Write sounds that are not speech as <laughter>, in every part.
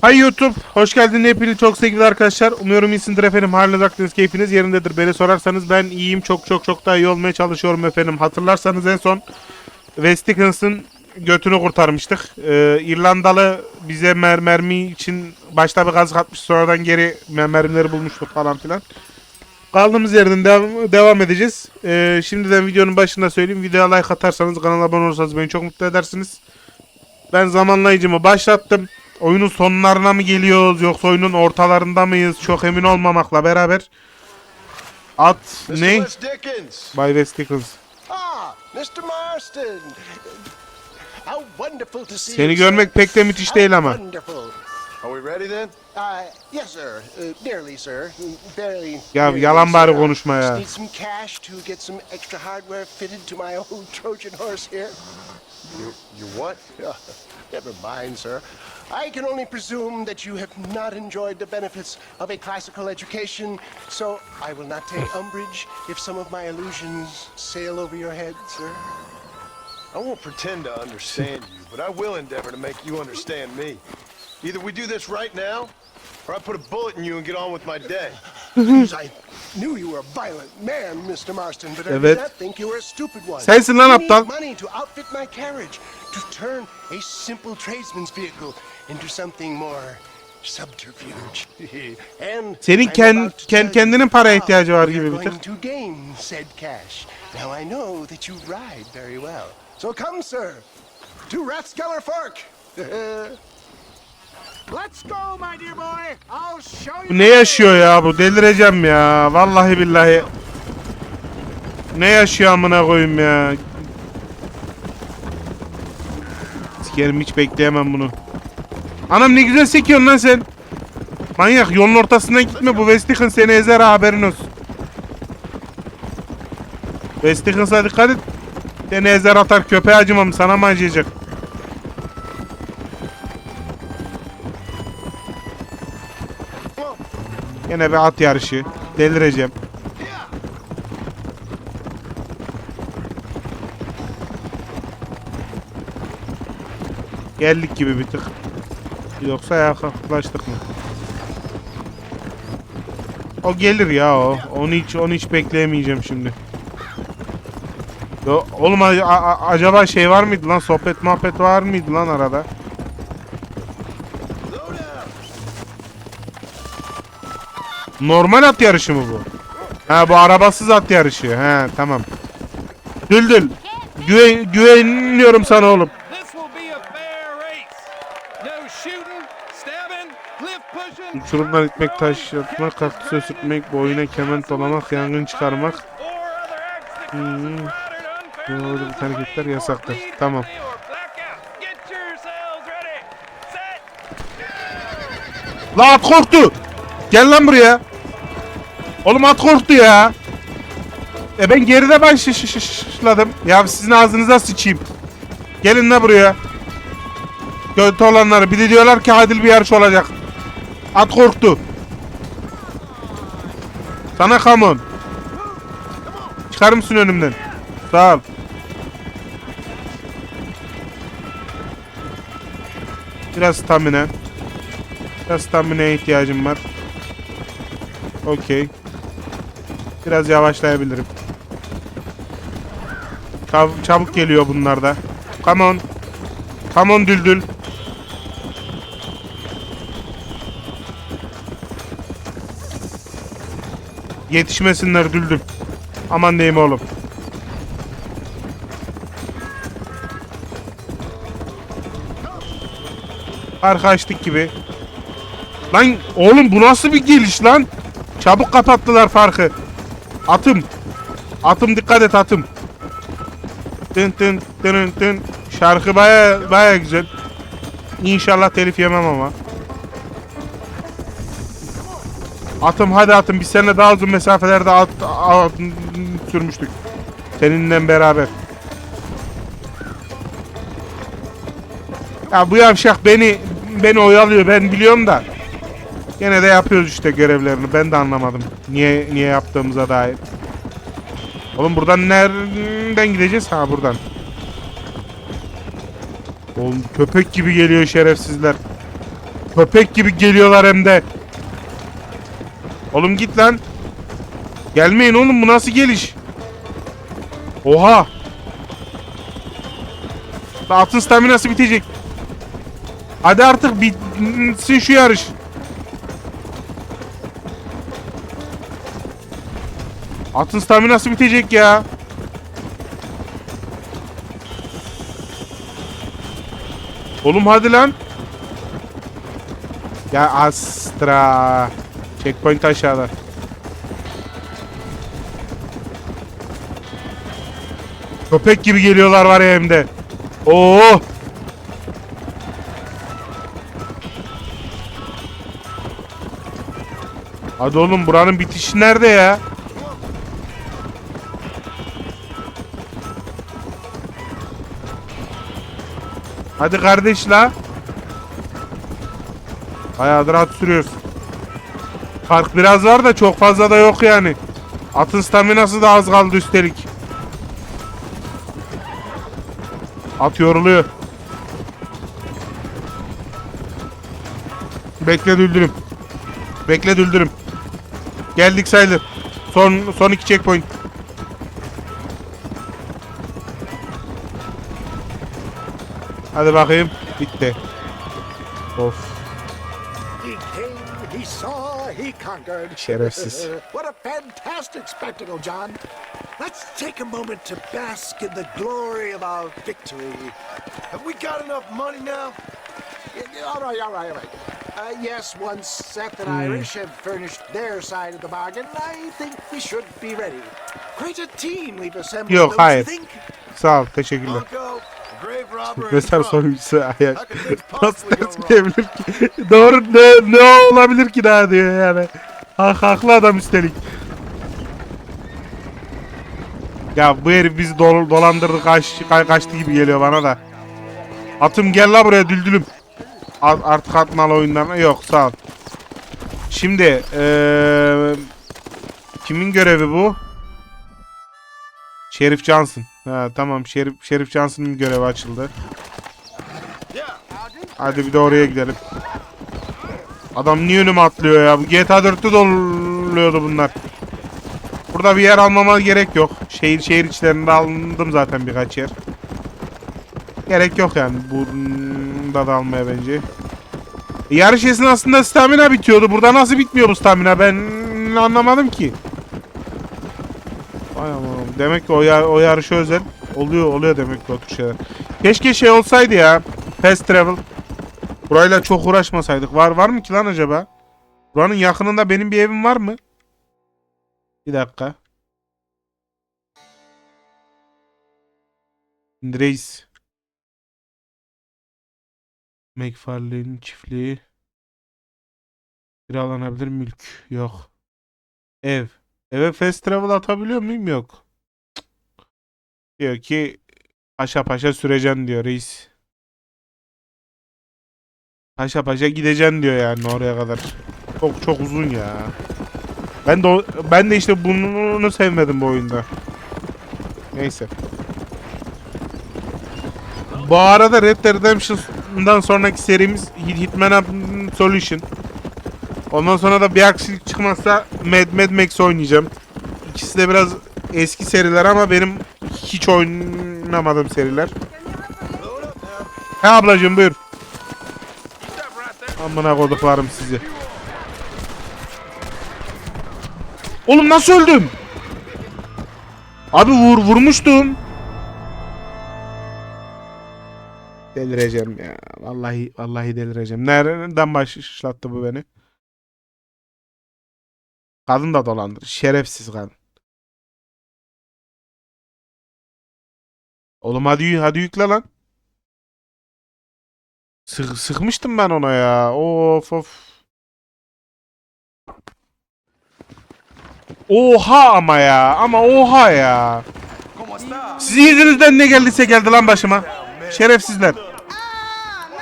Hay YouTube, hoş geldin hepiniz çok sevgili arkadaşlar. Umuyorum iyisindir efendim. Hali aklınız keyfiniz yerindedir. Beni sorarsanız ben iyiyim. Çok çok çok daha iyi olmaya çalışıyorum efendim. Hatırlarsanız en son West Dickins'ın götünü kurtarmıştık. Ee, İrlandalı bize mer mermi için başta bir gaz atmış sonradan geri mer- mermileri bulmuştuk falan filan. Kaldığımız yerden devam, devam edeceğiz. Ee, şimdiden videonun başında söyleyeyim. Videoya like atarsanız kanala abone olursanız beni çok mutlu edersiniz. Ben zamanlayıcımı başlattım. Oyunun sonlarına mı geliyoruz yoksa oyunun ortalarında mıyız çok emin olmamakla beraber. At Mr. ne? Bay West Dickens. Ah, Mr. Marston. How wonderful to see Seni görmek pek de müthiş değil ama. Are we ready then? Uh, yes, sir. Uh, nearly, sir. Barely. Ya yalan bari konuşma ya. Need some cash to get some extra hardware fitted to my old Trojan horse here. You, you what? <laughs> Never mind, sir. I can only presume that you have not enjoyed the benefits of a classical education, so I will not take <laughs> umbrage if some of my illusions sail over your head, sir. I won't pretend to understand you, but I will endeavor to make you understand me. Either we do this right now, or I put a bullet in you and get on with my day. Because I knew you were a violent man, Mr. Marston, but I Evet. did not think you were a stupid one. Sensin lan I aptal. money to outfit my carriage, to turn a simple tradesman's vehicle into something more subterfuge. <laughs> and Senin I'm ken- about to ken- tell kendinin you para how ihtiyacı var gibi bir tık. to gain said cash. Now I know that you ride very well. So come, sir, to Rathskeller Fork. <laughs> Let's go, my dear boy. I'll show you. Bu ne yaşıyor ya bu delireceğim ya. Vallahi billahi. Ne yaşıyor amına koyayım ya. Sikerim hiç bekleyemem bunu. Anam ne güzel sekiyorsun lan sen. Manyak yolun ortasından gitme bu West Dickens seni ezer ha, haberin olsun. West Dickens'a dikkat et. Seni ezer atar köpeğe acımam sana mı acıyacak? Yine bir at yarışı. Delireceğim. Geldik gibi bir tık. Yoksa yaklaştık mı? O gelir ya o. Onu hiç onu hiç bekleyemeyeceğim şimdi. Oğlum acaba şey var mıydı lan? Sohbet muhabbet var mıydı lan arada? Normal at yarışı mı bu? Ha bu arabasız at yarışı. He tamam. Düldül. Güven, güveniyorum sana oğlum. Uçurumdan itmek, taş atmak, kaktüse sürtmek, boyuna kement dolamak, yangın çıkarmak. Hmm. bir hareketler yasaktır. Tamam. La at korktu. Gel lan buraya. Oğlum at korktu ya. E ben geride başladım. Ya sizin ağzınıza sıçayım. Gelin la buraya. Kötü olanları. Bir de diyorlar ki adil bir yarış olacak. At korktu. Sana kamon. Çıkar mısın önümden? Sağ ol. Biraz stamina. Biraz stamina'ya ihtiyacım var. Okey. Biraz yavaşlayabilirim. Çab- çabuk geliyor bunlar da. Come on. Come on düldül. Yetişmesinler düldül. Aman diyeyim oğlum. Arka gibi. Lan oğlum bu nasıl bir geliş lan? Çabuk kapattılar farkı. Atım. Atım dikkat et atım. Tın tın tın tın. Şarkı baya baya güzel. İnşallah telif yemem ama. Atım hadi atım biz seninle daha uzun mesafelerde at, at- sürmüştük. Seninle beraber. Ya bu yavşak beni beni oyalıyor ben biliyorum da. Gene de yapıyoruz işte görevlerini. Ben de anlamadım. Niye niye yaptığımıza dair. Oğlum buradan nereden gideceğiz? Ha buradan. Oğlum köpek gibi geliyor şerefsizler. Köpek gibi geliyorlar hem de. Oğlum git lan. Gelmeyin oğlum bu nasıl geliş? Oha. Atın staminası bitecek. Hadi artık bitsin şu yarış. Atın staminası bitecek ya. Oğlum hadi lan. Ya Astra. Checkpoint aşağıda. Köpek gibi geliyorlar var ya hem de. Oo. Hadi oğlum buranın bitişi nerede ya? Hadi kardeş la. Bayağıdır at sürüyoruz. Fark biraz var da çok fazla da yok yani. Atın staminası da az kaldı üstelik. At yoruluyor. Bekle düldürüm. Bekle düldürüm. Geldik sayılır. Son son iki checkpoint. Hadi bakayım. Bitti. Of. Conquered. Şerefsiz. <laughs> what a fantastic spectacle, John. Let's take a moment to bask in the glory of our victory. Have we got enough money now? All right, all right, all right. Uh, yes, once Seth and Irish have furnished their side of the bargain, I think we should be ready. Quite a team we've assembled, Yok, don't hayır. you think? Sağ ol. Teşekkürler. Bunko, Mesela could things Nasıl gidebilir ki? Doğru ne, ne olabilir ki daha diyor yani. Hak, haklı adam üstelik. Ya bu herif bizi dol, dolandırdı kaç, ka- kaçtı gibi geliyor bana da. Atım gel la buraya düldülüm. A- artık atmalı oyunlarına yok sağ ol. Şimdi eee kimin görevi bu? Şerif Johnson. Ha tamam Şerif Şerif Johnson'ın görevi açıldı. Hadi bir de oraya gidelim. Adam niye önüme atlıyor ya? Bu GTA 4'te de oluyordu bunlar. Burada bir yer almama gerek yok. Şehir şehir içlerinde alındım zaten birkaç yer. Gerek yok yani. Bunda da almaya bence. Yarış esnasında stamina bitiyordu. Burada nasıl bitmiyor bu stamina? Ben anlamadım ki. Aman. Demek ki o, yar o yarışa özel oluyor oluyor demek ki o tür şeyler. Keşke şey olsaydı ya. Fast travel. Burayla çok uğraşmasaydık. Var var mı ki lan acaba? Buranın yakınında benim bir evim var mı? Bir dakika. Reis. McFarlane'in çiftliği. Kiralanabilir mülk. Yok. Ev. Eve fast travel atabiliyor muyum? Yok. Diyor ki paşa paşa süreceksin diyor reis. Paşa paşa gideceksin diyor yani oraya kadar. Çok çok uzun ya. Ben de ben de işte bunu sevmedim bu oyunda. Neyse. Bu arada Red Dead Redemption'dan sonraki serimiz Hit- Hitman Absolution. Ondan sonra da bir aksilik çıkmazsa Mad, Mad Max oynayacağım. İkisi de biraz eski seriler ama benim hiç oynamadığım seriler. He ablacığım buyur. Amına koduklarım sizi. Oğlum nasıl öldüm? Abi vur vurmuştum. Delireceğim ya. Vallahi vallahi delireceğim. Nereden başlattı bu beni? Kadın da dolandır. Şerefsiz kadın. Oğlum hadi hadi yükle lan. Sık, sıkmıştım ben ona ya. Of of. Oha ama ya. Ama oha ya. Sizin yüzünüzden ne geldiyse geldi lan başıma. Şerefsizler.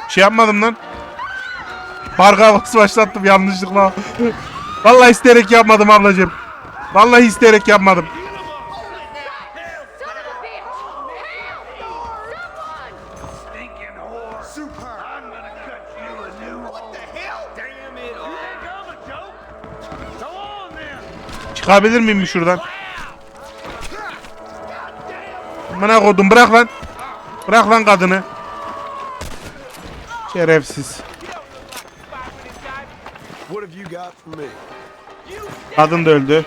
Şey yapmadım lan. Park havası <laughs> başlattım yanlışlıkla. Vallahi isteyerek yapmadım ablacığım. Vallahi isteyerek yapmadım. Çıkabilir miyim şuradan? Bana koydum bırak lan. Bırak lan kadını. Şerefsiz. What have you got for me? Kadın da öldü.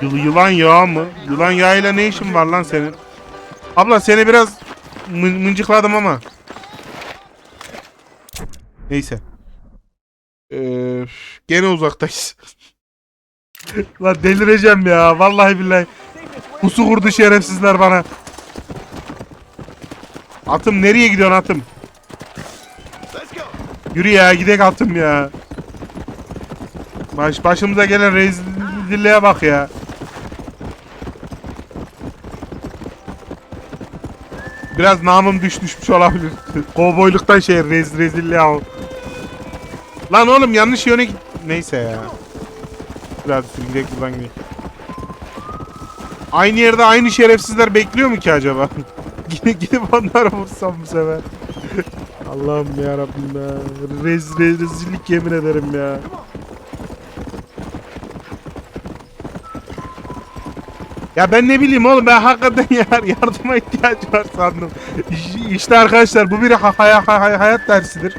Yıl- yılan yağı mı? Yılan yağıyla ne işin var lan senin? Abla seni biraz mı- mıncıkladım ama. Neyse. Ee, gene uzaktayız. <laughs> lan delireceğim ya. Vallahi billahi. Pusu kurdu şerefsizler bana. Atım nereye gidiyorsun atım? Yürü ya gidek atım ya. Baş, başımıza gelen rezilliğe bak ya. Biraz namım düş düşmüş olabilir. <laughs> Kovboyluktan şey rez, rezilliğe al. Lan oğlum yanlış yöne git. Neyse ya. Biraz gidelim buradan gidelim. Aynı yerde aynı şerefsizler bekliyor mu ki acaba? <laughs> Gidip gidip onları vursam bu sefer. <laughs> Allah'ım ya Rabbim ya. Rez, rez, rezillik yemin ederim ya. Ya ben ne bileyim oğlum ben hakikaten <laughs> yar, yardıma ihtiyacı var sandım. İş- İşte arkadaşlar bu bir ha- hay- hay- hayat dersidir.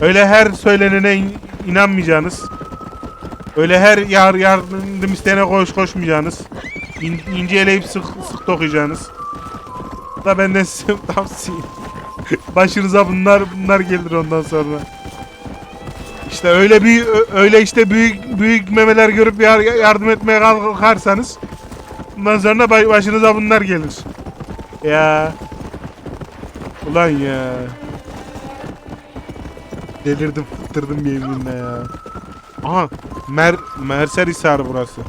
Öyle her söylenene in- inanmayacaksınız. Öyle her yar yardım isteyene koş koşmayacaksınız. İn, ince eleyip sık sık dokuyacaksınız. Bu da benden size tavsiye. <laughs> Başınıza bunlar bunlar gelir ondan sonra. İşte öyle bir öyle işte büyük büyük memeler görüp yar- yardım etmeye kalkarsanız bundan sonra ba- başınıza bunlar gelir. Ya. Ulan ya. Delirdim, fıttırdım yeminle ya. Aha, Mer Merser Hisarı burası.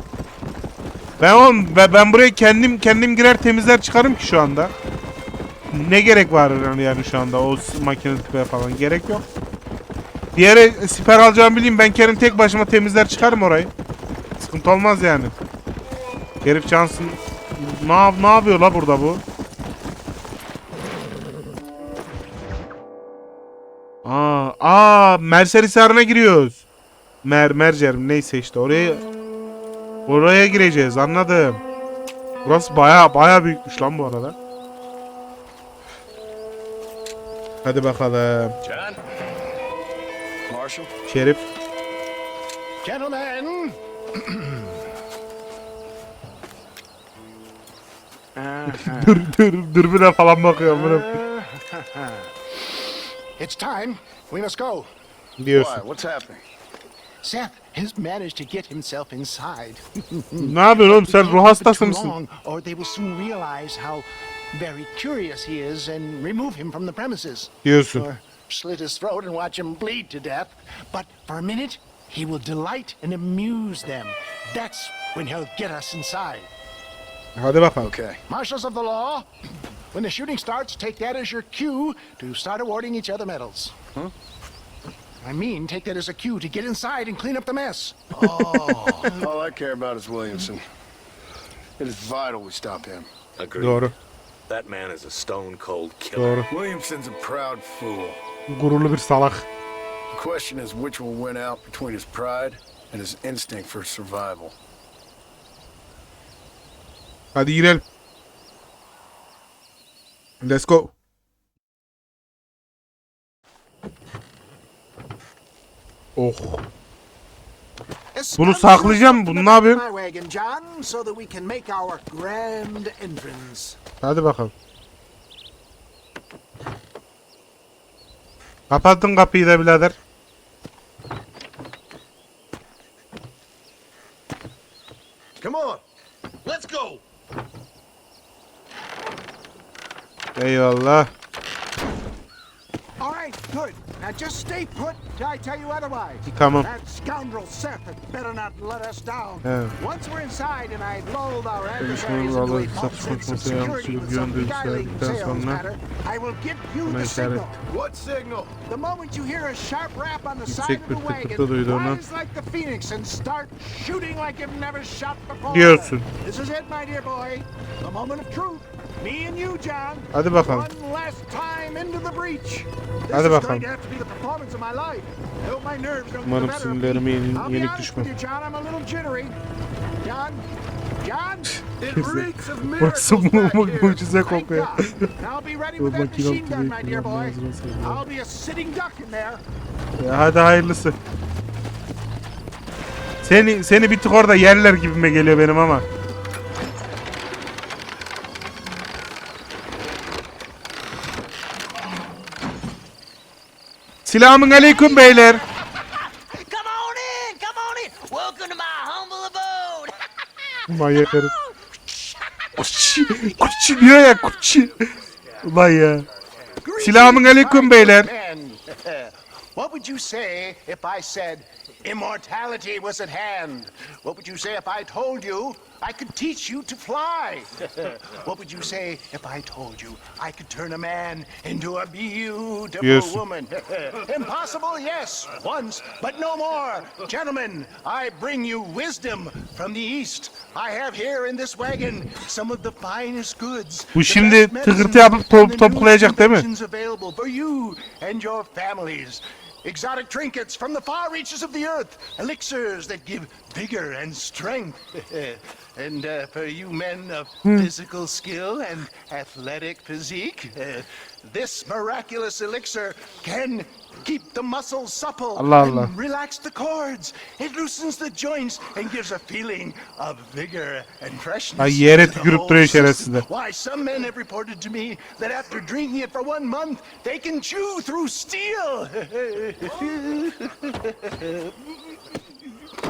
Ben oğlum ben, ben buraya kendim kendim girer temizler çıkarım ki şu anda. Ne gerek var yani, şu anda o makine tipe falan gerek yok. Yere siper alacağımı bileyim ben kendim tek başıma temizler çıkarım orayı. Sıkıntı olmaz yani. Herif Johnson ne, ne yapıyor la burada bu? Aa, aa Merser Hisarı'na giriyoruz. Mer Mercer neyse işte oraya oraya gireceğiz anladım. Burası baya baya büyükmüş lan bu arada. Hadi bakalım. John? Marshall? Şerif. Gentlemen, <clears throat> <laughs> dur dur dürbüne falan bakıyorum bunu <laughs> it's time. We must go. diyorsun. What's happening? Seth has managed to get himself inside. <laughs> Ne yapıyorsun oğlum sen ruh hastası mısın? or they will soon realize how very curious he is and remove him from the premises. Diyorsun. Or slit his throat and watch him bleed to death. But for a minute, he will delight and amuse them. That's when he'll get us inside. Hadi bakalım. Okay. Marshals of the law, when the shooting starts, take that as your cue to start awarding each other medals. Huh? I mean, take that as a cue to get inside and clean up the mess. Oh. <laughs> All I care about is Williamson. It is vital we stop him. Agreed. Doğru. That man is a stone cold killer. Doğru. Williamson's a proud fool. Gururlu bir salak. The question is which will win out between his pride and his instinct for survival. Hadi girelim. Let's go. Oh. Bunu saklayacağım. Bunu ne yapıyorsun? My wagon, John, so that we can make our grand entrance. Hadi bakalım. Kapattın kapıyı da birader. Come on. Let's go. Eyvallah. All right, good. Now just stay put till I tell you otherwise. Tamam. That scoundrel Seth had better not let us down. Yeah. Once we're inside and I've lulled our adversaries Konuşmaları into a alıp false sense of security yanlışlıkla with some beguiling sales matter, I will give you the signal. What signal? The moment you hear a sharp rap on the side Yüksek of bir the tıkırtı wagon, duyduğunu- rise like the phoenix and start shooting like you've never shot before. Diyorsun. This is it, my dear boy. The moment of truth. Me and you, John. Hadi bakalım. One last time into the breach. This Hadi bakalım. going to have to be the performance of my life. I hope my nerves don't Umarım sinirlerime yeni- yenik düşmem. with you, John, I'm a little jittery. John, John. <laughs> It reeks of Burası here. mucize kokuyor. God. I'll be ready Bu with that makine machine gun, oturuyor, my dear boy. kullanmaya hazır olsun. I'll be a sitting duck in there. Ya hadi hayırlısı. Seni seni bir tık orada yerler gibime geliyor benim ama. My humble abode. Manyak herif. Kuçi, kuçi diyor ya kuçi. Ulan ya. Selamun aleyküm beyler. <laughs> What would you say if I said immortality was at hand? What would you say if I told you I could teach you to fly? <laughs> what would you say if I told you I could turn a man into a beautiful Yes. woman? <laughs> Impossible, yes, once, but no more. Gentlemen, I bring you wisdom from the east. I have here in this wagon some of the finest goods. Bu the şimdi best medicines, tıkırtı yapıp top- and the newest toplayacak değil mi? available for you and your families. Exotic trinkets from the far reaches of the earth, elixirs that give vigor and strength. <laughs> and uh, for you men of physical skill and athletic physique, uh, this miraculous elixir can keep the muscles supple Allah Allah. and relax the cords. It loosens the joints and gives a feeling of vigor and freshness. Ay, yere to the tükürüp whole duruyor system. şerefsizler. Why, some men have reported to me that after drinking it for one month, they can chew through steel. <laughs>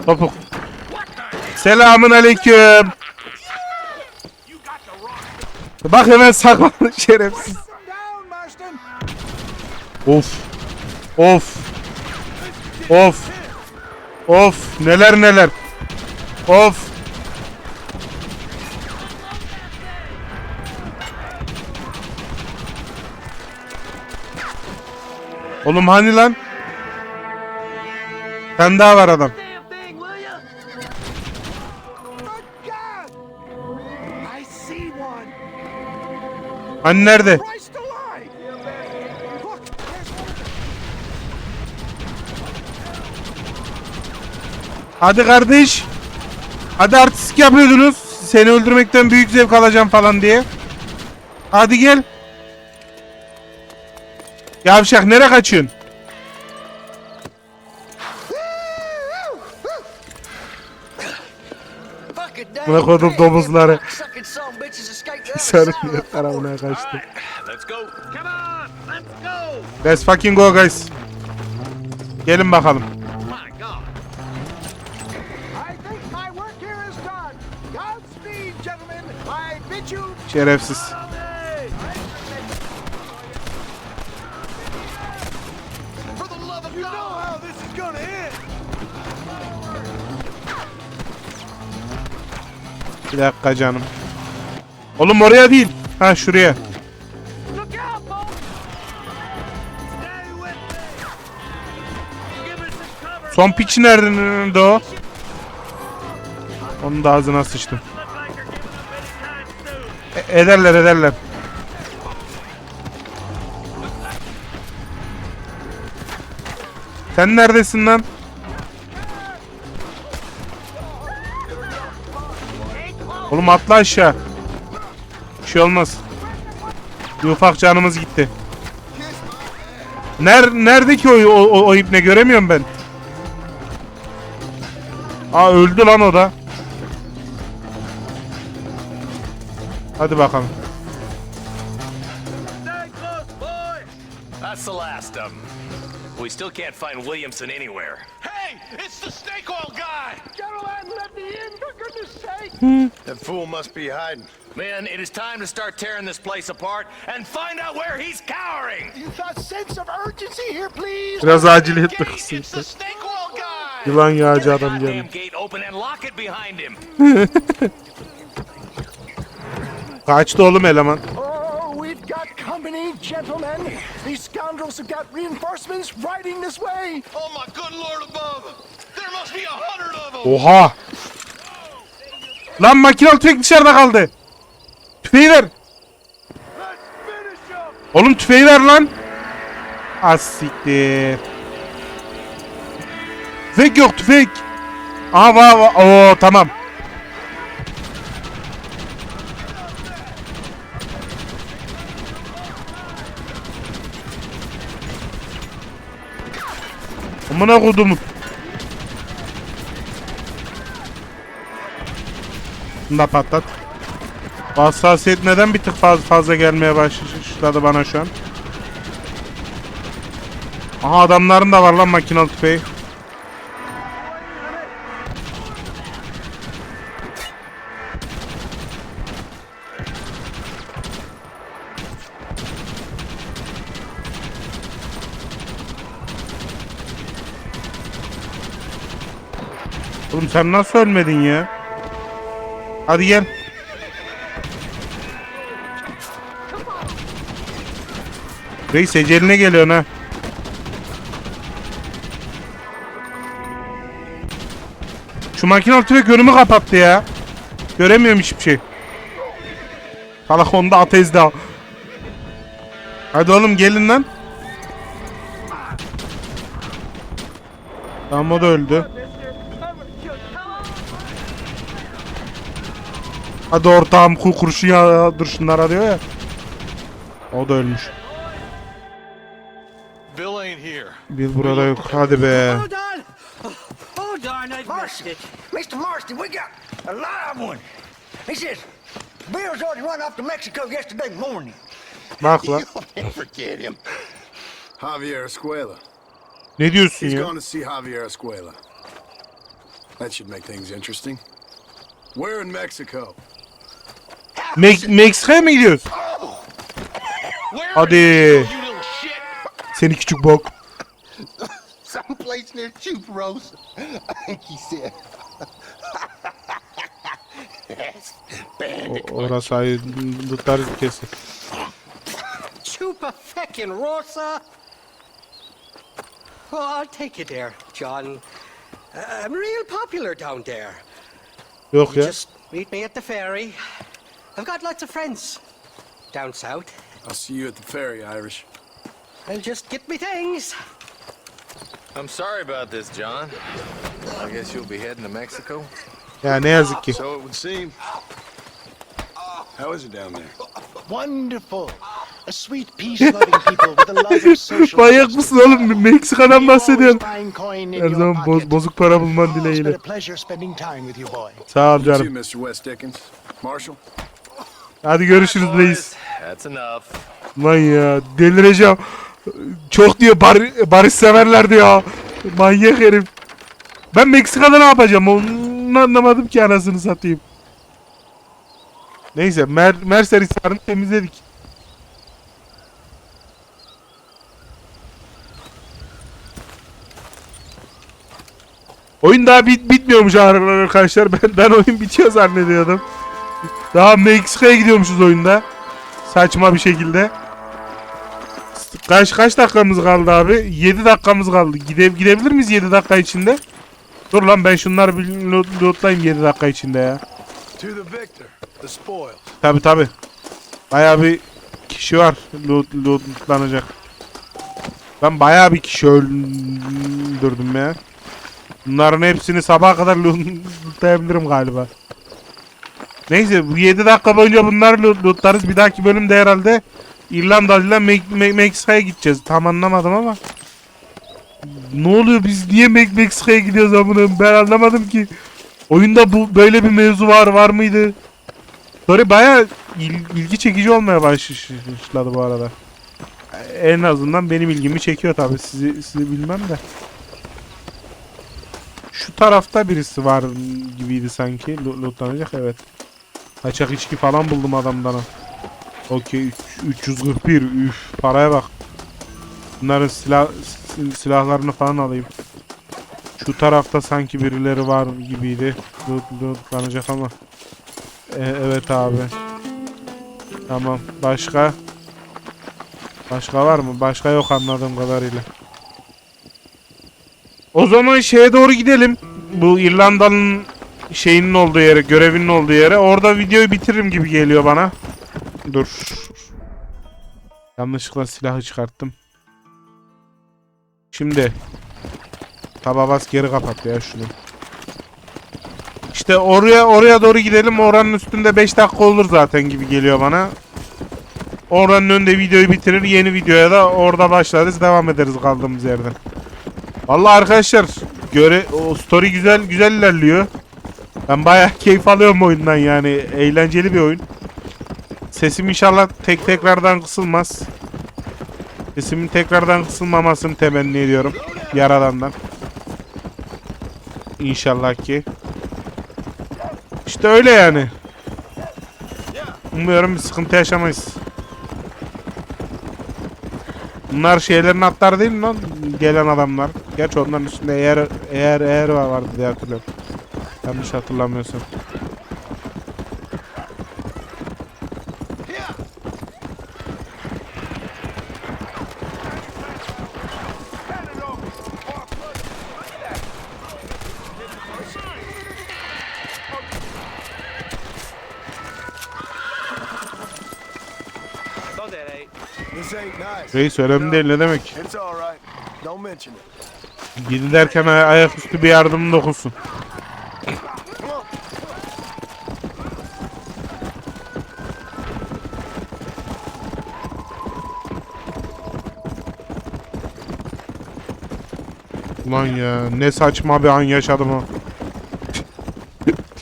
Topuk. Selamun aleyküm. Bak hemen saklandı şerefsiz. Of. Of. Of. Of. Neler neler. Of. Oğlum hani lan? Sen daha var adam. Damn thing, Hadi kardeş. Hadi artistik yapıyordunuz. Seni öldürmekten büyük zevk alacağım falan diye. Hadi gel. Yavşak nereye kaçıyorsun? Buna kodum domuzları. <laughs> Sarı tarafına floor. kaçtı. Let's fucking go guys. Gelin bakalım. End. Bir dakika canım. Oğlum oraya değil. Ha şuraya. Son piç nerede o? Onun da ağzına sıçtım. Ederler ederler. Sen neredesin lan? Oğlum atla aşağı. Bir şey olmaz. Bir ufak canımız gitti. Ner nerede ki o, o, o, ipne göremiyorum ben. Aa öldü lan o da. Hadi bakalım. Stay close, boy. That's the last of them. We still can't find Williamson anywhere. Hey, it's the snake oil guy. Gentlemen, let me in, for goodness sake. Hmm. That fool must be hiding. Man, it is time to start tearing this place apart and find out where he's cowering. You got a sense of urgency here, please. Biraz aciliyet Gage, kısım. it's the snake oil guy. Yılan yağcı Get the adam goddamn gate open and lock it behind him. <laughs> Kaçtı oğlum eleman. Oh, gentlemen. These scoundrels have got reinforcements riding this way. Oh my good lord above. There must be a hundred of them. Oha! Lan makinalı tüfek dışarıda kaldı. Tüfeği ver. Oğlum tüfeği ver lan. Az siktir. Tüfek yok tüfek. Aha var var. Oo tamam. Amına kodumu. Bunu da patlat. Hassasiyet neden bir tık fazla, fazla gelmeye başladı bana şu an? Aha adamların da var lan makinalı tüfeği. Oğlum sen nasıl ölmedin ya? Hadi gel. Reis eceline geliyorsun ha. Şu makinalı tüfek önümü kapattı ya. Göremiyorum hiçbir şey. Salak onda ateist al. Hadi oğlum gelin lan. Tamam o da öldü. Hadi ortağım ku kurşun ya dur şunlara diyor ya. O da ölmüş. Bill ain't here. Bil burada yok. Hadi be. İt. Mr. Marston, we got a live one. He says, Bill's already run off to Mexico yesterday morning. Bak lan. <laughs> Forget him. Javier Escuela. Ne diyorsun He's ya? gone to see Javier Escuela. That should make things interesting. We're in Mexico. Meksika'ya mı gidiyoruz? Hadi. Seni küçük bok. Someplace near Chuparosa. I think he said. Orası ayı tutarız kesin. Chupa feckin' Rosa. Well, I'll take you there, John. Uh, I'm real popular down there. Yok ya. Just meet me at the ferry. I've got lots of friends down south. I'll see you at the ferry, Irish. And just get me things. I'm sorry about this, John. I guess you'll be heading to Mexico. Ya ne yazık ki. So it would seem. How is it down there? Wonderful. A sweet, peace-loving people with a love of social <laughs> Manyak mısın oğlum? Meksika'dan in Her zaman boz, bozuk para bulman it's dileğiyle. been a pleasure spending time with you, boy. Sağ ol canım. Mr. West Dickens. Marshall? Hadi görüşürüz reis. Lan ya delireceğim. Çok diyor bar barış severler diyor. Manyak herif. Ben Meksika'da ne yapacağım? Onu anlamadım ki anasını satayım. Neyse Mer Mercer Hisarı'nı temizledik. Oyun daha bit bitmiyormuş arkadaşlar. Ben ben oyun bitiyor zannediyordum. Daha Meksika'ya gidiyormuşuz oyunda. Saçma bir şekilde. Kaç kaç dakikamız kaldı abi? 7 dakikamız kaldı. Gide, gidebilir miyiz 7 dakika içinde? Dur lan ben şunları bir loot- lootlayayım 7 dakika içinde ya. Tabi tabi. Baya bir kişi var loot, lootlanacak. Ben baya bir kişi öldürdüm ya. Bunların hepsini sabaha kadar <laughs> lootlayabilirim galiba. Neyse bu 7 dakika boyunca bunları loot- lootlarız. Bir dahaki bölümde herhalde İrlanda Me- Meksika'ya gideceğiz. Tam anlamadım ama. Ne oluyor biz niye Me- Meksika'ya gidiyoruz amına ben anlamadım ki. Oyunda bu böyle bir mevzu var var mıydı? Story baya il- ilgi çekici olmaya başladı bu arada. En azından benim ilgimi çekiyor tabi sizi sizi bilmem de. Şu tarafta birisi var gibiydi sanki. Lo- Lootlanacak evet. Kaçak içki falan buldum adamdan. Okey üç- 341 üf paraya bak. Bunların silah sil- silahlarını falan alayım. Şu tarafta sanki birileri var gibiydi. Loot, lootlanacak ama. E, evet abi. Tamam. Başka? Başka var mı? Başka yok anladığım kadarıyla. O zaman şeye doğru gidelim. Bu İrlanda'nın şeyinin olduğu yere, görevinin olduğu yere. Orada videoyu bitiririm gibi geliyor bana. Dur. Yanlışlıkla silahı çıkarttım. Şimdi taba bas geri kapat ya şunu. İşte oraya oraya doğru gidelim. Oranın üstünde 5 dakika olur zaten gibi geliyor bana. Oranın önünde videoyu bitirir. Yeni videoya da orada başlarız. Devam ederiz kaldığımız yerden. Vallahi arkadaşlar göre o story güzel güzel ilerliyor. Ben bayağı keyif alıyorum oyundan yani. Eğlenceli bir oyun. Sesim inşallah tek tekrardan kısılmaz. Sesimin tekrardan kısılmamasını temenni ediyorum. Yaradandan. İnşallah ki. İşte öyle yani. Umuyorum bir sıkıntı yaşamayız. Bunlar şeylerin atlar değil mi lan? Gelen adamlar. Gerçi onların üstünde eğer eğer eğer var vardı diye hatırlıyorum. Yanlış nice. Reis önemli değil ne demek. Gidin derken ay- ayaküstü bir yardımın dokunsun. Ulan ya ne saçma bir an yaşadım o.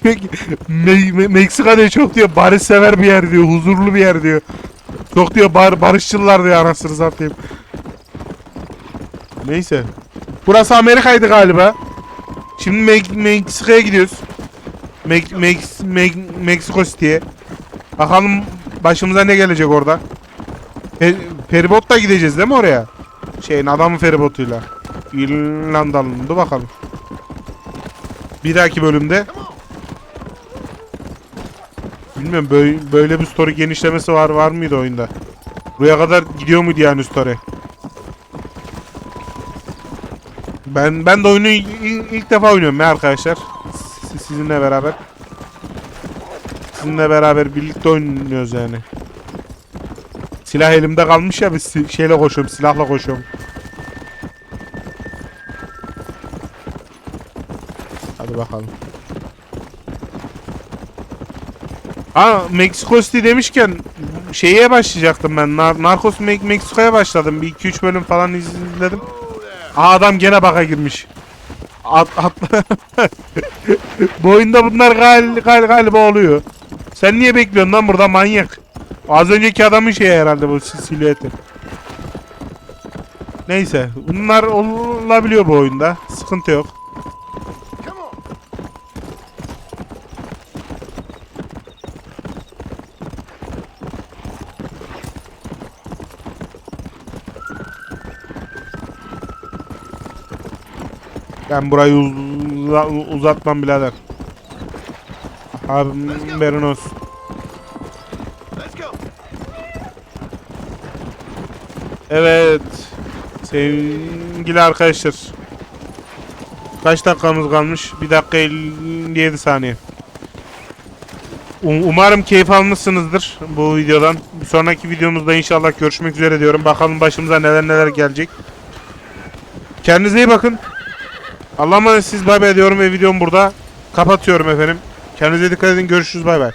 Me- Me- Meksika çok diyor barış sever bir yer diyor huzurlu bir yer diyor. Çok diyor bar barışçılar diyor anasını satayım. Neyse. Burası Amerika'ydı galiba. Şimdi Mek- Meksika'ya gidiyoruz. Mek Mek Mek Meksiko City'ye. Bakalım başımıza ne gelecek orada. Pe feribotla gideceğiz değil mi oraya? Şeyin adamın feribotuyla. İrlandalı'nın. Dur bakalım. Bir dahaki bölümde. Bilmiyorum böyle, böyle bir story genişlemesi var var mıydı oyunda? Buraya kadar gidiyor muydu yani story? Ben ben de oyunu ilk, ilk defa oynuyorum arkadaşlar. Si- Sizinle beraber. Sizinle beraber birlikte oynuyoruz yani. Silah elimde kalmış ya si- şeyle koşuyorum, silahla koşuyorum. Bakalım. Aa Meksiko City demişken şeye başlayacaktım ben. Nar Narcos Me- Meksiko'ya başladım. Bir 2-3 bölüm falan izledim. Aa adam gene baka girmiş. At, at. <laughs> Bu oyunda bunlar gal, gal, galiba oluyor. Sen niye bekliyorsun lan burada manyak? Az önceki adamın şeyi herhalde bu si- silüeti. Neyse bunlar olabiliyor bu oyunda. Sıkıntı yok. Ben burayı uza- uzatmam birader. Haberin olsun. Evet. Sevgili arkadaşlar. Kaç dakikamız kalmış? 1 dakika 57 saniye. Um- Umarım keyif almışsınızdır bu videodan. Bir sonraki videomuzda inşallah görüşmek üzere diyorum. Bakalım başımıza neler neler gelecek. Kendinize iyi bakın. Allah'a emanet siz bay bay diyorum ve videomu burada kapatıyorum efendim. Kendinize dikkat edin. Görüşürüz bay bay.